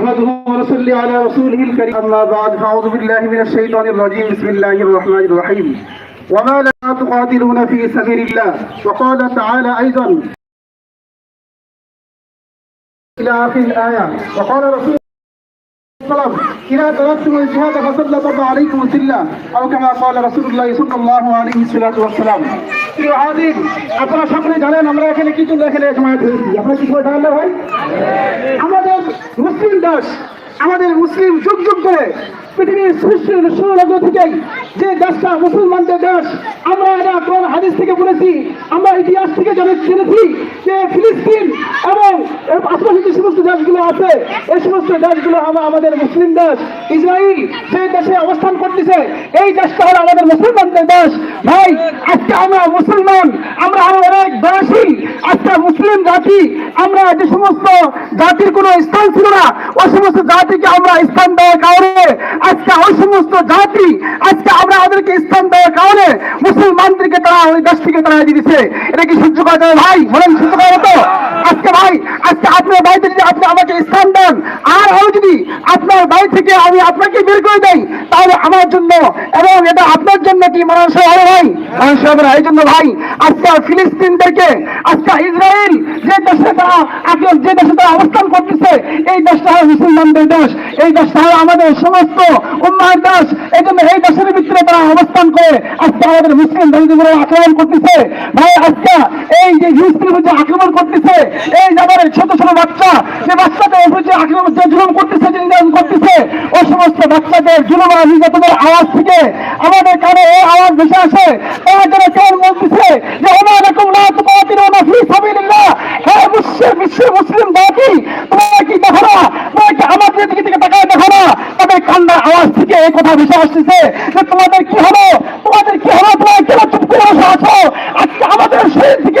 نحمده ونصلي على رسوله الكريم أما بعد فأعوذ بالله من الشيطان الرجيم بسم الله الرحمن الرحيم وما لا تقاتلون في سبيل الله وقال تعالى أيضا إلى آخر الآية وقال رسول السلام إذا تركتم الجهاد فسلط عليكم الذلة أو كما قال رسول الله صلى الله عليه الصلاة والسلام প্রিয় হাজির আপনারা সকলে জানেন আমরা এখানে কি জন্য এখানে সময় ধরেছি আপনারা কি করে জানলে ভাই আমাদের মুসলিম দেশ, আমাদের মুসলিম যুগ যুগ ধরে পৃথিবীর সৃষ্টির সুলগ্ন থেকেই যে দেশটা মুসলমানদের দেশ, আমরা এটা কোরআন, হাদিস থেকে বলেছি, আমরা ইতিহাস থেকে জেনে জেনেছি যে ফিলিস্তিন এবং এর যে সমস্ত দেশগুলো আছে, এই সমস্ত দেশগুলো আমাদের মুসলিম দেশ। ইসরায়েল সেই দেশে অবস্থান করতেছে, এই দেশটা হলো আমাদের মুসলমানদের দেশ। ভাই আজকে আমরা মুসলমান, আমরা আরও অনেক দয়াশীল আজকে মুসলিম জাতি, আমরা যে সমস্ত জাতির কোনো স্থান ছিল না, ওই সমস্ত জাতিকে আমরা স্থান দেওয়ার কারণে, আজকে ওই সমস্ত জাতি, আজকে আমরা ওদেরকে স্থান দেওয়ার কারণে মুসলমানদেরকে তারা ওই দেশ থেকে তারা দিয়েছে। এটা কি সহ্য করা যাবে ভাই? বলেন, সহ্য করা তো? আজকে ভাই, আজকে আপনার বাড়িতে যদি আপনি আমাকে স্থান দেন, আর আমি যদি আপনার বাড়ি থেকে আমি আপনাকে বের করে দেই, তাহলে আমার জন্য এবং এটা আপনার জন্য কি মানুষ হবে ভাই? মানুষ না এই জন্য ভাই, আজকে ফিলিস্তিনদেরকে, আজকে ইসরায়েল যে দেশে তারা আগে যে দেশে তারা অবস্থান করতেছে, এই দেশটা হলো মুসলমানদের দেশ, এই দেশটা হলো আমাদের সমস্ত উন্নয়ন দেশ, এই জন্য এই দেশের ভিতরে তারা অবস্থান করে আজকে আমাদের মুসলিম বন্ধুগুলো আক্রমণ করতেছে। ভাই, আজকে এই যে হিউস্টনের মধ্যে আক্রমণ করতেছে, এই যে ছোট ছোট বাচ্চা, যে বাচ্চাদের উপর আক্রমণ, যে জুলুম করতেছে, যে নির্যাতন করতেছে ওই সমস্ত বাচ্চাদের জুলুম আর নির্যাতনের আওয়াজ থেকে আমাদের কানে এই আওয়াজ ভেসে আসে। তারা যেন কেমন বলতেছে যে, ওমা রকম না তো ওমা ফি সাবিলিল্লাহ। হ্যাঁ বিশ্বের বিশ্বের মুসলিম জাতি তোমরা কি দেখো না? আমাদের দিকে থেকে তাকায় দেখো না? তাদের কান্নার আওয়াজ থেকে এই কথা ভেসে আসতেছে যে তোমাদের কি হলো তোমাদের কি হলো তোমার কেন চুপ করে বসে আছো আজকে আমাদের শরীর থেকে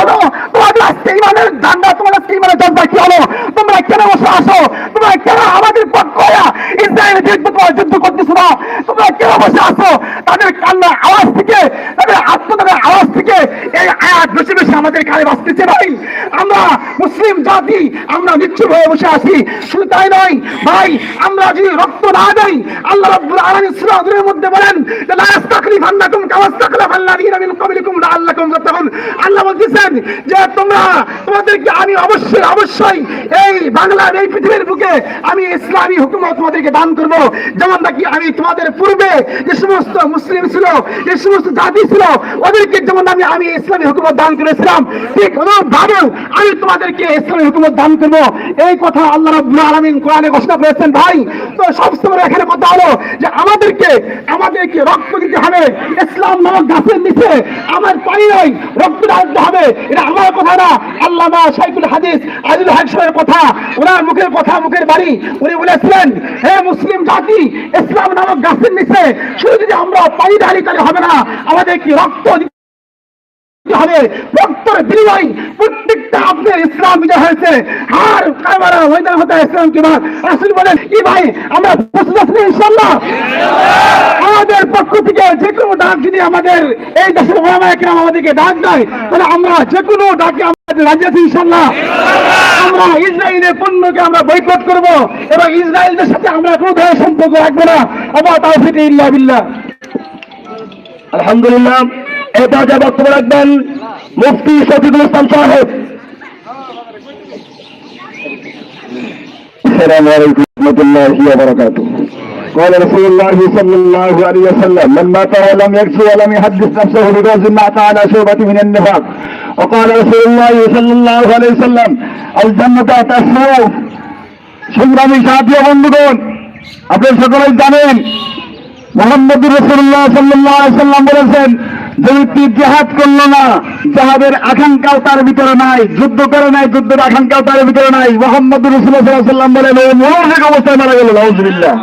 হলো তোমাদের আজকে ইমানের দাঙ্গা তোমাদের আজকে ইমানের জজবা কি হলো তোমরা কেন বসে আসো। তোমরা কেন আমাদের পক্ষ। ইসরায়েল বিরুদ্ধে তোমার যুদ্ধ করতেছো না, তোমরা কেন বসে আসো। তাদের কান্নার আওয়াজ থেকে, তাদের আত্মদানের আওয়াজ থেকে এই আয়াত বেশি বেশি আমাদের কানে বাঁচতেছে ভাই। আমরা মুসলিম জাতি, আমরা নিশ্চয় হয়ে বসে আছি। শুধু তাই নয়, ভাই, আমরা যদি রক্ত না দেই, আল্লাহ মধ্যে বলেন আল্লাহ বলতেছেন যে, তোমরা, তোমাদেরকে আমি অবশ্যই অবশ্যই এই বাংলার, এই পৃথিবীর বুকে আমি ইসলামী হুকুমত তোমাদেরকে দান করব। যেমন নাকি আমি তোমাদের পূর্বে যে সমস্ত মুসলিম ছিল, যে সমস্ত জাতি ছিল, ওদেরকে যেমন আমি আমি ইসলামী হুকুমত দান করেছিলাম, ঠিক আমি তোমাদেরকে ইসলামী হুকুমত দান করব। এই কথা আল্লাহ রাব্বুল আলামিন কোরআনে ঘোষণা করেছেন, ভাই। তো সবসময় এখানে কথা হলো যে আমাদেরকে আমাদেরকে রক্ত দিতে হবে। ইসলাম নামক গাছের নিচে আমার পানি নাই, রক্ত ঢালতে হবে। এটা আমার কথা না, আল্লামা শাইখুল হাদিস আজিল হক সাহেবের কথা। ওনার মুখের কথা, মুখের বাড়ি উনি বলেছিলেন, হে মুসলিম জাতি, ইসলাম নামক গাছের নিচে শুধু যদি আমরা পানি ঢালি তাহলে হবে না। আমাদের কি রক্ত দিতে হবে? রক্তের বিনিময় প্রত্যেকটা আপনার ইসলাম বিজয় হয়েছে। আর কারবারা ময়দান হতে ইসলাম কি রাসুল বলেন, কি ভাই, আমরা প্রস্তুত আছি ইনশাল্লাহ আমাদের পক্ষ থেকে যে কোনো ডাক যদি আমাদের এই দেশের ওলামা একরাম আমাদেরকে ডাক দেয়, তাহলে আমরা যে কোনো ডাকে আমাদের রাজি আছি ইনশাল্লাহ আমরা ইসরায়েলের পণ্যকে আমরা বয়কট করব এবং ইসরায়েলদের সাথে আমরা কোনো ধরনের সম্পর্ক রাখব না। আবার তাও ফিটে ইল্লা বিল্লাহ। আলহামদুলিল্লাহ, এ পর্যায়ে বক্তব্য রাখবেন। মুফতি শফিকুল ইসলাম সাহেব السلام عليكم ورحمة الله وبركاته قال رسول الله صلى الله عليه وسلم من مات ولم يكفي ولم يحدث نفسه بغاز مات على شعبة من النفاق وقال رسول الله صلى الله عليه وسلم الجنة تحت السيوف সংগ্রামী সাথী বন্ধুগণ আপনি সকলেই জানেন মোহাম্মদ রসুল্লাহ সাল্লাহ সাল্লাম বলেছেন যে ব্যক্তি জেহাদ করল না, জাহাদের আকাঙ্ক্ষাও তার ভিতরে নাই, যুদ্ধ করে নাই, যুদ্ধের আকাঙ্ক্ষাও তার ভিতরে নাই। মোহাম্মদ রসুল্লাহাম বলে মৌলিক অবস্থায় মারা গেল রহমদুলিল্লাহ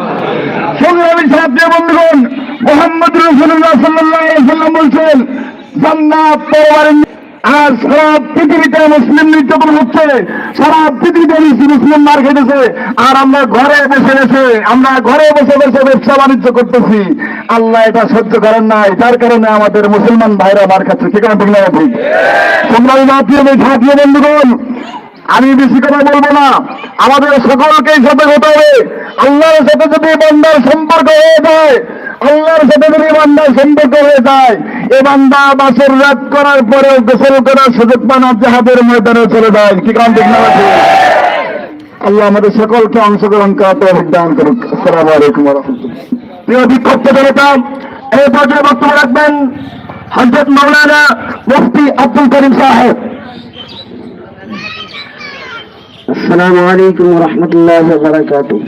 সংগ্রামী সাহায্য বন্ধুগণ মোহাম্মদ রসুল্লাহ সাল্লাহ সাল্লাম বলছেন, জান্নাত পরবারের আর সারা পৃথিবীতে মুসলিম নির্যাতন হচ্ছে, সারা পৃথিবীতে মুসলিম মার খেতেছে আর আমরা ঘরে বসে বসে, আমরা ঘরে বসে বসে ব্যবসা বাণিজ্য করতেছি। আল্লাহ এটা সহ্য করেন নাই, যার কারণে আমাদের মুসলমান ভাইরা মার খাচ্ছে। ঠিক আছে ঠিক না, ঠিক। তোমরা জাতীয় জাতীয় বন্ধুগণ, আমি বেশি কথা বলব না। আমাদের সকলকেই সাথে হতে হবে। আল্লাহর সাথে যদি বান্দার সম্পর্ক হয়ে যায়, আল্লাহর সাথে যদি বান্দার সম্পর্ক হয়ে যায় এ বান্দা বাসর রাত করার পরেও গোসল করার সুযোগ পান জাহাদের ময়দানে চলে যায় কি কারণ ঠিক না আছে? আল্লাহ আমাদের সকলকে অংশগ্রহণ করা তৌফিক দান করুক আসসালামু আলাইকুম ওয়া রাহমাতুল্লাহ প্রিয় বিক্ষুব্ধ জনতা এই পর্যায়ে বক্তব্য রাখবেন হযরত মাওলানা মুফতি আব্দুল করিম সাহেব السلام عليكم ورحمة الله وبركاته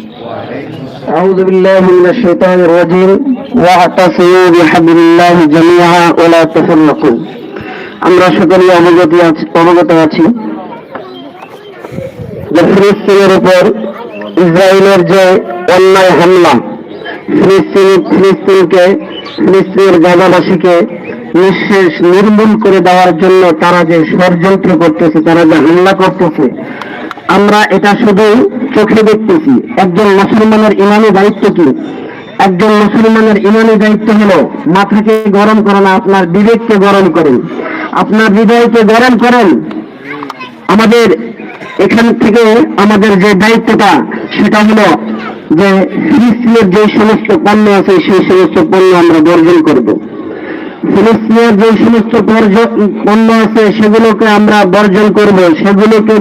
أعوذ بالله من الشيطان الرجيم واعتصموا بحبل الله جميعا ولا تفرقوا আমরা সকলে অবগত আছি অবগত আছি যে ফিলিস্তিনের উপর ইসরায়েলের যে অন্যায় হামলা ফিলিস্তিন ফিলিস্তিনকে ফিলিস্তিনের গাজাবাসীকে নিঃশেষ নির্মূল করে দেওয়ার জন্য তারা যে ষড়যন্ত্র করতেছে তারা যে হামলা করতেছে আমরা এটা শুধু চোখে দেখতেছি। একজন মুসলমানের ইমানি দায়িত্ব কি? একজন মুসলমানের ইমানি দায়িত্ব হলো মাথাকে গরম করেন, আপনার বিবেককে গরম করেন। আপনার হৃদয়কে গরম করেন। আমাদের এখান থেকে আমাদের যে দায়িত্বটা, সেটা হলো যে ফিলিস্তিনের যে সমস্ত পণ্য আছে, সেই সমস্ত পণ্য আমরা বর্জন করব। ফিলিস্তিনের যে সমস্ত পণ্য আছে, সেগুলোকে আমরা বর্জন করব, সেগুলোকে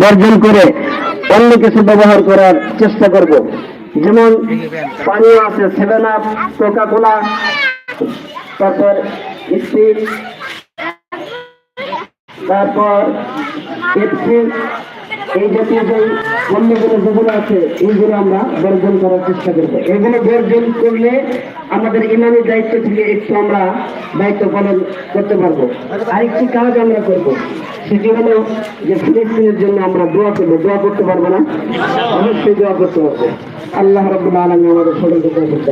বর্জন করে অন্য কিছু ব্যবহার করার চেষ্টা করব। যেমন পানীয় আছে, সেভেন আপ কোকা কোলা তারপর স্টিল তারপর এই জাতীয় যে পণ্যগুলো যেগুলো আছে, এইগুলো আমরা বর্জন করার চেষ্টা করব। এগুলো বর্জন করলে আমাদের ইমানি দায়িত্ব থেকে একটু আমরা দায়িত্ব পালন করতে পারব। আরেকটি কাজ আমরা করব, সেটি হলো যে ফিলিস্তিনের জন্য আমরা দোয়া করব। দোয়া করতে পারব না? অবশ্যই দোয়া করতে পারব। আল্লাহ রব্বুল আলমী আমাদের সকলকে।